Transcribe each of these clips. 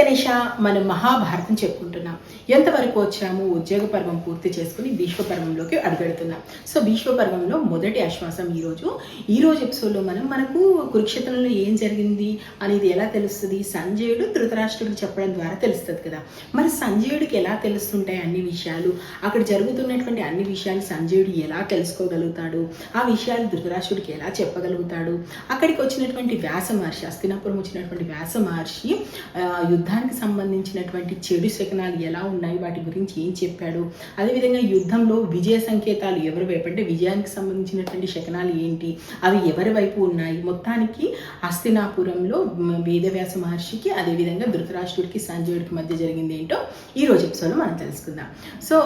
గణేష మనం మహాభారతం చెప్పుకుంటున్నాం. ఎంతవరకు వచ్చాము? ఉద్యోగ పర్వం పూర్తి చేసుకుని భీష్మ పర్వంలోకి అడుగెడుతున్నాం. సో భీష్మ పర్వంలో మొదటి ఆశ్వాసం ఈరోజు ఈ రోజు ఎపిసోడ్లో మనం మనకు కురుక్షేత్రంలో ఏం జరిగింది అనేది ఎలా తెలుస్తుంది? సంజయుడు ధృతరాష్ట్రుడికి చెప్పడం ద్వారా తెలుస్తుంది కదా. మరి సంజయుడికి ఎలా తెలుస్తుంటాయి అన్ని విషయాలు? అక్కడ జరుగుతున్నటువంటి అన్ని విషయాలు సంజయుడు ఎలా తెలుసుకోగలుగుతాడు? ఆ విషయాలు ధృతరాష్ట్రుడికి ఎలా చెప్పగలుగుతాడు? అక్కడికి వచ్చినటువంటి వ్యాస మహర్షి అస్తినాపురం వచ్చినటువంటి వ్యాస మహర్షి యుద్ధ యుద్ధానికి సంబంధించినటువంటి చెడు శకనాలు ఎలా ఉన్నాయి? వాటి గురించి ఏం చెప్పాడు? అదేవిధంగా యుద్ధంలో విజయ సంకేతాలు ఎవరి వైపు? అంటే విజయానికి సంబంధించినటువంటి శకనాలు ఏంటి? అవి ఎవరి వైపు ఉన్నాయి? మొత్తానికి హస్తినాపురంలో వేదవ్యాస మహర్షికి అదేవిధంగా ధృతరాష్ట్రుడికి సంజయుడికి మధ్య జరిగింది ఏంటో ఈ రోజు ఎపిసోడ్లో మనం తెలుసుకుందాం. సో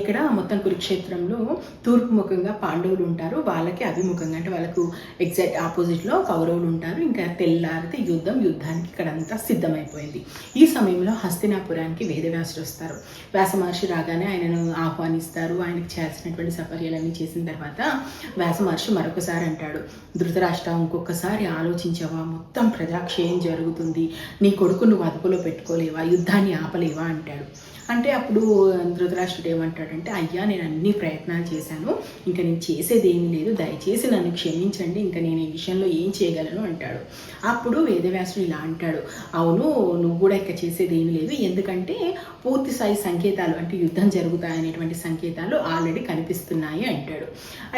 ఇక్కడ మొత్తం కురుక్షేత్రంలో తూర్పు ముఖంగా పాండవులు ఉంటారు. వాళ్ళకి అభిముఖంగా అంటే వాళ్ళకు ఎగ్జాక్ట్ ఆపోజిట్లో కౌరవులు ఉంటారు. ఇంకా తెల్లారితే యుద్ధం యుద్ధానికి ఇక్కడ అంతా సిద్ధమైపోయింది. ఈ సమయంలో హస్తినాపురానికి వేదవ్యాసుడు వస్తారు. వ్యాస మహర్షి రాగానే ఆయనను ఆహ్వానిస్తారు. ఆయనకు చేయాల్సినటువంటి సపర్యలన్నీ చేసిన తర్వాత వ్యాస మహర్షి మరొకసారి అంటాడు ధృతరాష్ట్ర ఇంకొకసారి ఆలోచించవా? మొత్తం ప్రజాక్షయం జరుగుతుంది. నీ కొడుకు నువ్వు అదుపులో పెట్టుకోలేవా? యుద్ధాన్ని ఆపలేవా? అంటాడు. అంటే అప్పుడు ధృతరాష్ట్రుడు ఏమంటాడంటే అయ్యా నేను అన్ని ప్రయత్నాలు చేశాను. ఇంకా నేను చేసేది ఏమీ లేదు. దయచేసి నన్ను క్షమించండి. ఇంకా నేను ఈ విషయంలో ఏం చేయగలను? అంటాడు. అప్పుడు వేదవ్యాసుడు ఇలా అంటాడు అవును నువ్వు కూడా ఇక చేసేది ఏమీ లేదు. ఎందుకంటే పూర్తి స్థాయి సంకేతాలు అంటే యుద్ధం జరుగుతాయనేటువంటి సంకేతాలు ఆల్రెడీ కనిపిస్తున్నాయి అంటాడు.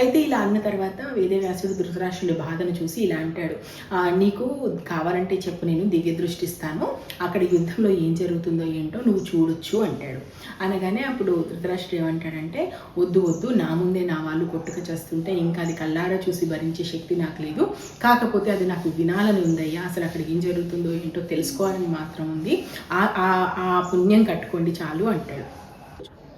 అయితే ఇలా అన్న తర్వాత వేదవ్యాసుడు ధృతరాష్ట్రుడి బాధను చూసి ఇలా అంటాడు. నీకు కావాలంటే చెప్పు నేను దివ్య దృష్టిస్తాను అక్కడ యుద్ధంలో ఏం జరుగుతుందో ఏంటో నువ్వు చూడొచ్చు అంటాడు. అనగానే అప్పుడు ధృతరాష్ట్రుడు ఏమంటాడంటే వద్దు వద్దు నా ముందే నా వాళ్ళు కొట్టుక చేస్తుంటే ఇంకా అది కల్లారా చూసి భరించే శక్తి నాకు లేదు. కాకపోతే అది నాకు వినాలని ఉందయ్యా. అసలు అక్కడ ఏం జరుగుతుందో ఏంటో తెలుసుకోవాలని మాత్రం ఉంది. ఆ ఆ- పుణ్యం కట్టుకోండి చాలు అంటాడు.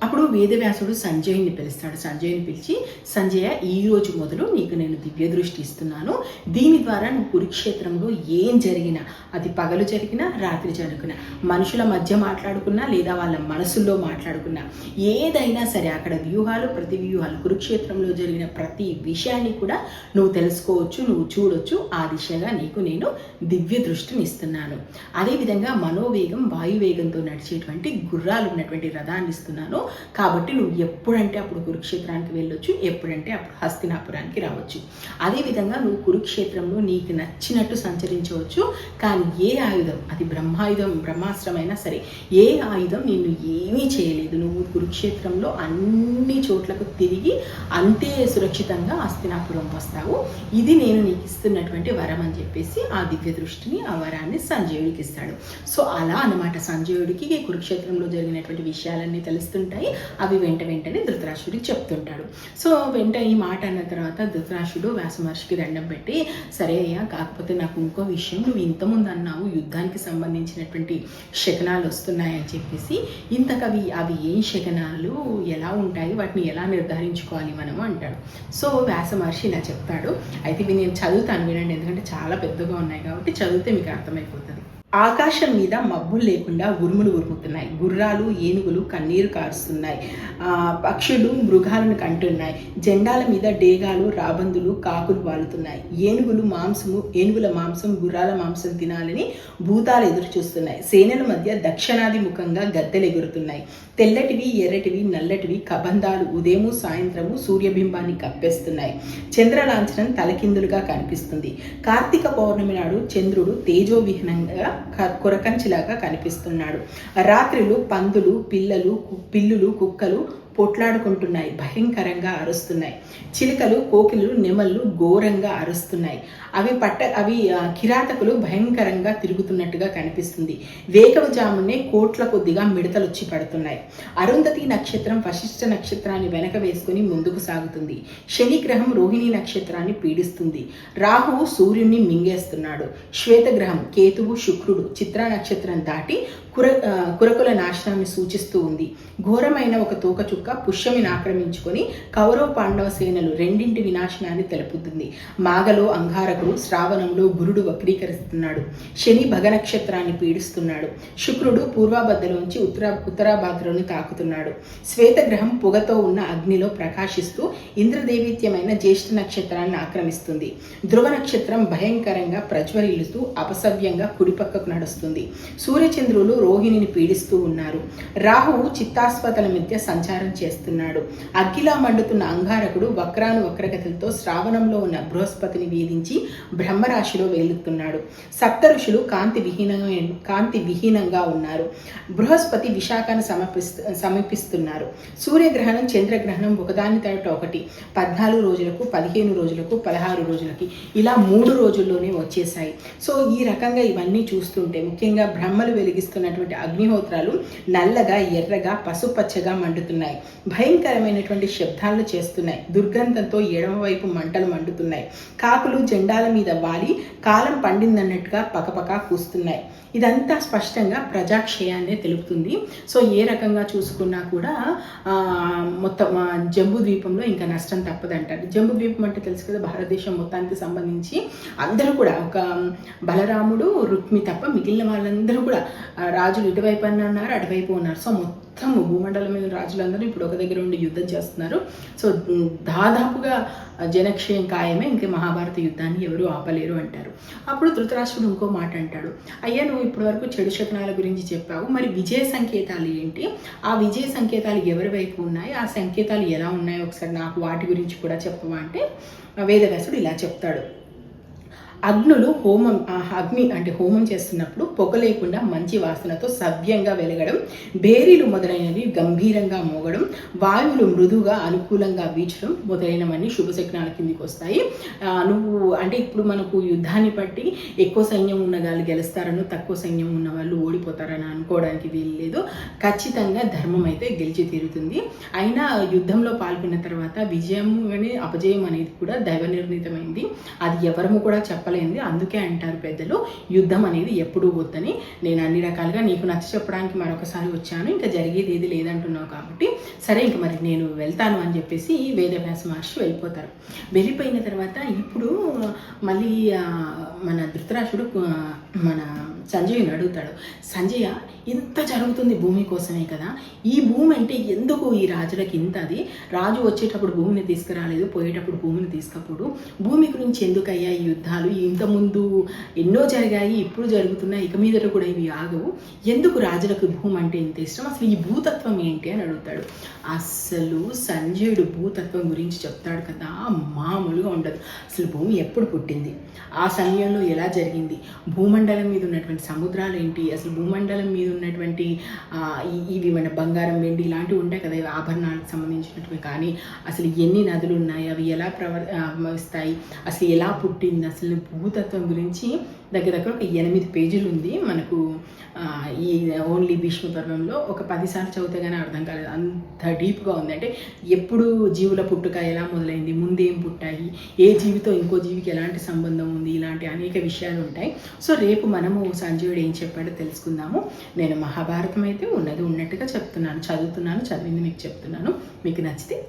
అప్పుడు వేదవ్యాసుడు సంజయ్ని పిలుస్తాడు. సంజయ్ని పిలిచి సంజయ ఈ రోజు మొదలు నీకు నేను దివ్య దృష్టి ఇస్తున్నాను. దీని ద్వారా నువ్వు కురుక్షేత్రంలో ఏం జరిగినా అది పగలు జరిగినా రాత్రి జరిగినా మనుషుల మధ్య మాట్లాడుకున్నా లేదా వాళ్ళ మనసుల్లో మాట్లాడుకున్నా ఏదైనా సరే అక్కడ వ్యూహాలు ప్రతి వ్యూహాలు కురుక్షేత్రంలో జరిగిన ప్రతి విషయాన్ని కూడా నువ్వు తెలుసుకోవచ్చు నువ్వు చూడొచ్చు. ఆ దిశగా నీకు నేను దివ్య దృష్టిని ఇస్తున్నాను. అదేవిధంగా మనోవేగం వాయువేగంతో నడిచేటువంటి గుర్రాలు ఉన్నటువంటి రథాన్ని ఇస్తున్నాను. కాబట్టి నువ్వు ఎప్పుడంటే అప్పుడు కురుక్షేత్రానికి వెళ్ళొచ్చు ఎప్పుడంటే అప్పుడు హస్తినాపురానికి రావచ్చు. అదేవిధంగా నువ్వు కురుక్షేత్రంలో నీకు నచ్చినట్టు సంచరించవచ్చు కానీ ఏ ఆయుధం? అది బ్రహ్మాయుధం బ్రహ్మాస్త్రమైనా సరే ఏ ఆయుధం నిన్ను ఏమీ చేయలేదు. నువ్వు కురుక్షేత్రంలో అన్ని చోట్లకు తిరిగి అంతే సురక్షితంగా హస్తినాపురం వస్తావు. ఇది నేను నీకు ఇస్తున్నటువంటి వరం అని చెప్పేసి ఆ దివ్య దృష్టిని ఆ వరాన్ని సంజయుడికి ఇస్తాడు. సో అలా అన్నమాట. సంజయుడికి కురుక్షేత్రంలో జరిగినటువంటి విషయాలన్నీ తెలుస్తుంటాయి. అవి వెంట వెంటనే ధృతరాష్ట్రుడికి చెప్తుంటాడు. సో వెంట ఈ మాట అన్న తర్వాత ధృతరాష్ట్రుడు వ్యాసమహర్షికి దండం పెట్టి సరే అయ్యా కాకపోతే నాకు ఇంకో విషయం నువ్వు ఇంతకుముందు అన్నావు యుద్ధానికి సంబంధించినటువంటి శకనాలు వస్తున్నాయని చెప్పేసి ఇంతకవి అవి ఏం శకనాలు ఎలా ఉంటాయి వాటిని ఎలా నిర్ధారించుకోవాలి మనము? అంటాడు. సో వ్యాస మహర్షి ఇలా చెప్తాడు. అయితే ఇవి నేను చదువుతాను వినండి ఎందుకంటే చాలా పెద్దగా ఉన్నాయి కాబట్టి చదివితే మీకు అర్థమైపోతుంది. ఆకాశం మీద మబ్బులు లేకుండా ఉరుములు ఉరుముతున్నాయి. గుర్రాలు ఏనుగులు కన్నీరు కారుస్తున్నాయి. పక్షులు మృగాలను కంటున్నాయి. జెండాల మీద డేగాలు రాబందులు కాకులు వాలుతున్నాయి. ఏనుగులు మాంసము ఏనుగుల మాంసం గుర్రాల మాంసం తినాలని భూతాలు ఎదురు చూస్తున్నాయి సేనల మధ్య దక్షిణాది ముఖంగా గద్దెలు ఎగురుతున్నాయి. తెల్లటివి ఎర్రటివి నల్లటివి కబంధాలు ఉదయము సాయంత్రము సూర్యబింబాన్ని కప్పేస్తున్నాయి. చంద్రలాంఛనం తలకిందులుగా కనిపిస్తుంది. కార్తీక పౌర్ణమి నాడు చంద్రుడు తేజోవిహీనంగా కొరకంచిలాగా కనిపిస్తున్నాడు. రాత్రిలు పందులు పిల్లలు పిల్లులు కుక్కలు పొట్లాడుకుంటున్నాయి భయంకరంగా అరుస్తున్నాయి. చిలుకలు కోకిలు నెమళ్ళు ఘోరంగా అరుస్తున్నాయి. అవి పట్ట అవి కిరాతకులు భయంకరంగా తిరుగుతున్నట్టుగా కనిపిస్తుంది. వేకవజామునే కోట్ల కొద్దిగా మిడతలు వచ్చి పడుతున్నాయి. అరుంధతి నక్షత్రం వశిష్ఠ నక్షత్రాన్ని వెనక వేసుకుని ముందుకు సాగుతుంది. శనిగ్రహం రోహిణి నక్షత్రాన్ని పీడిస్తుంది. రాహువు సూర్యుని మింగేస్తున్నాడు. శ్వేతగ్రహం కేతువు శుక్రుడు చిత్ర నక్షత్రం దాటి కుర కురకుల నాశనాన్ని సూచిస్తూ ఉంది. ఘోరమైన ఒక తోకచుక్క పుష్యమిని ఆక్రమించుకొని కౌరవ పాండవ సేనలు రెండింటి వినాశనాన్ని తెలుపుతుంది. మాగలో అంగారకుడు శ్రావణంలో గురుడు వక్రీకరిస్తున్నాడు. శని భగ నక్షత్రాన్ని పీడిస్తున్నాడు. శుక్రుడు పూర్వాబద్దలోంచి ఉత్తర ఉత్తరాభాద్రను తాకుతున్నాడు. శ్వేతగ్రహం పొగతో ఉన్న అగ్నిలో ప్రకాశిస్తూ ఇంద్రదేవిత్యమైన జ్యేష్ఠ నక్షత్రాన్ని ఆక్రమిస్తుంది. ధ్రువ నక్షత్రం భయంకరంగా ప్రజ్వరిల్లుతూ అపసవ్యంగా కుడిపక్కకు నడుస్తుంది. సూర్యచంద్రులు రోహిణిని పీడిస్తూ ఉన్నారు. రాహువు చిత్తాస్వతల మధ్య సంచారం చేస్తున్నాడు. అగ్గిలా మండుతున్న అంగారకుడు వక్రాను వక్రగతులతో శ్రావణంలో ఉన్న బృహస్పతిని వేధించి బ్రహ్మరాశిలో వేలుతున్నాడు సప్త ఋషులు కాంతి విహీనంగా కాంతి విహీనంగా ఉన్నారు. బృహస్పతి విశాఖను సమర్పిస్తు సమీపిస్తున్నారు. సూర్యగ్రహణం చంద్రగ్రహణం ఒకదాని తర్వాత ఒకటి. పద్నాలుగు రోజులకు పదిహేను రోజులకు పదహారు రోజులకి ఇలా మూడు రోజుల్లోనే వచ్చేసాయి సో ఈ రకంగా ఇవన్నీ చూస్తుంటే ముఖ్యంగా బ్రహ్మలు వెలిగిస్తున్నటువంటి అగ్నిహోత్రాలు నల్లగా ఎర్రగా పసుపచ్చగా మండుతున్నాయి. భయంకరమైనటువంటి శబ్దాలను చేస్తున్నాయి. దుర్గంధంతో ఎడమవైపు మంటలు మండుతున్నాయి. కాకులు జెండాల మీద వాలి కాలం పండిందన్నట్టుగా పకపక కూస్తున్నాయి. ఇదంతా స్పష్టంగా ప్రజాక్షయాన్నే తెలుపుతుంది. సో ఏ రకంగా చూసుకున్నా కూడా మొత్తం జంబు ద్వీపంలో ఇంకా నష్టం తప్పదంటారు. జంబు ద్వీపం అంటే తెలుసు కదా భారతదేశం మొత్తానికి సంబంధించి అందరూ కూడా ఒక బలరాముడు రుక్మి తప్ప మిగిలిన వాళ్ళందరూ కూడా రాజులు ఇటువైపు ఉన్నారు అటువైపు ఉన్నారు. సో మొత్తం భూమండలం మీద రాజులందరూ ఇప్పుడు ఒక దగ్గర ఉండి యుద్ధం చేస్తున్నారు. సో దాదాపుగా జనక్షయం ఖాయమే ఇంక మహాభారత యుద్ధాన్ని ఎవరు ఆపలేరు అంటారు. అప్పుడు ధృతరాష్ట్రుడు ఇంకో మాట అంటాడు. అయ్యా నువ్వు ఇప్పటివరకు చెడు శకునాల గురించి చెప్పావు. మరి విజయ సంకేతాలు ఏంటి? ఆ విజయ సంకేతాలు ఎవరి వైపు ఉన్నాయి? ఆ సంకేతాలు ఎలా ఉన్నాయో? ఒకసారి నాకు వాటి గురించి కూడా చెప్పవా? అంటే వేదవ్యాసుడు ఇలా చెప్తాడు. అగ్నులు హోమం అగ్ని అంటే హోమం చేస్తున్నప్పుడు పొగ లేకుండా మంచి వాసనతో సవ్యంగా వెలగడం బేరీలు మొదలైనవి గంభీరంగా మోగడం వాయువులు మృదుగా అనుకూలంగా వీచడం మొదలైనవన్నీ శుభశకనాల కిందికి వస్తాయి. నువ్వు అంటే ఇప్పుడు మనకు యుద్ధాన్ని బట్టి ఎక్కువ సైన్యం ఉన్న వాళ్ళు గెలుస్తారను తక్కువ సైన్యం ఉన్న వాళ్ళు ఓడిపోతారని అనుకోవడానికి వీలు లేదు. ఖచ్చితంగా ధర్మం అయితే గెలిచి తీరుతుంది. అయినా యుద్ధంలో పాల్గొన్న తర్వాత విజయం కానీ అపజయం అనేది కూడా దైవ నిర్ణీతమైంది. అది ఎవరము కూడా చెప్పలేంది అందుకే అంటారు పెద్దలు యుద్ధం అనేది ఎప్పుడూ వద్దని. నేను అన్ని రకాలుగా నీకు నచ్చ చెప్పడానికి మరొకసారి వచ్చాను. ఇంకా జరిగేది ఏది లేదంటున్నావు కాబట్టి సరే ఇంక మరి నేను వెళ్తాను అని చెప్పేసి వేదవ్యాస మహర్షి వెళ్ళిపోతారు. వెళ్ళిపోయిన తర్వాత ఇప్పుడు మళ్ళీ మన ధృతరాష్ట్రుడు మన సంజయ్ని అడుగుతాడు. సంజయ ఇంత జరుగుతుంది భూమి కోసమే కదా? ఈ భూమి అంటే ఎందుకు ఈ రాజులకి ఇంత అది? రాజు వచ్చేటప్పుడు భూమిని తీసుకురాలేదు పోయేటప్పుడు భూమిని తీసుకపోడు. భూమి గురించి ఎందుకయ్యా ఈ యుద్ధాలు? ఇంతకుముందు ఎన్నో జరిగాయి ఇప్పుడు జరుగుతున్నాయి ఇక మీదట కూడా ఇవి ఆగవు. ఎందుకు రాజులకు భూమి అంటే ఇంత ఇష్టం? అసలు ఈ భూతత్వం ఏంటి అని అడుగుతాడు. అసలు సంజయుడు భూతత్వం గురించి చెప్తాడు కదా? మామూలుగా ఉండదు. అసలు భూమి ఎప్పుడు పుట్టింది? ఆ సమయంలో ఎలా జరిగింది? భూమండలం మీద ఉన్నటువంటి సముద్రాలు ఏంటి? అసలు భూమండలం మీద ఉన్నటువంటి ఇవి మన బంగారం వెండి ఇలాంటివి ఉంటాయి కదా ఇవి ఆభరణాలకు సంబంధించినటువంటి కానీ అసలు ఎన్ని నదులు ఉన్నాయి అవి ఎలా ప్రవర్తిస్తాయి అసలు ఎలా పుట్టింది అసలు భూతత్వం గురించి దగ్గర దగ్గర ఒక ఎనిమిది పేజీలు ఉంది. మనకు ఈ ఓన్లీ భీష్మ పర్వంలో ఒక పదిసార్లు చదివితే కానీ అర్థం కాలేదు. అంత డీప్గా ఉంది. అంటే ఎప్పుడు జీవుల పుట్టుక ఎలా మొదలైంది ముందేం పుట్టాయి ఏ జీవితో ఇంకో జీవికి ఎలాంటి సంబంధం ఉంది ఇలాంటి అనేక విషయాలు ఉంటాయి. సో రేపు మనము సంజీవుడు ఏం చెప్పాడో తెలుసుకుందాము. నేను మహాభారతం అయితే ఉన్నది ఉన్నట్టుగా చెప్తున్నాను చదువుతున్నాను చదివింది మీకు చెప్తున్నాను. మీకు నచ్చితే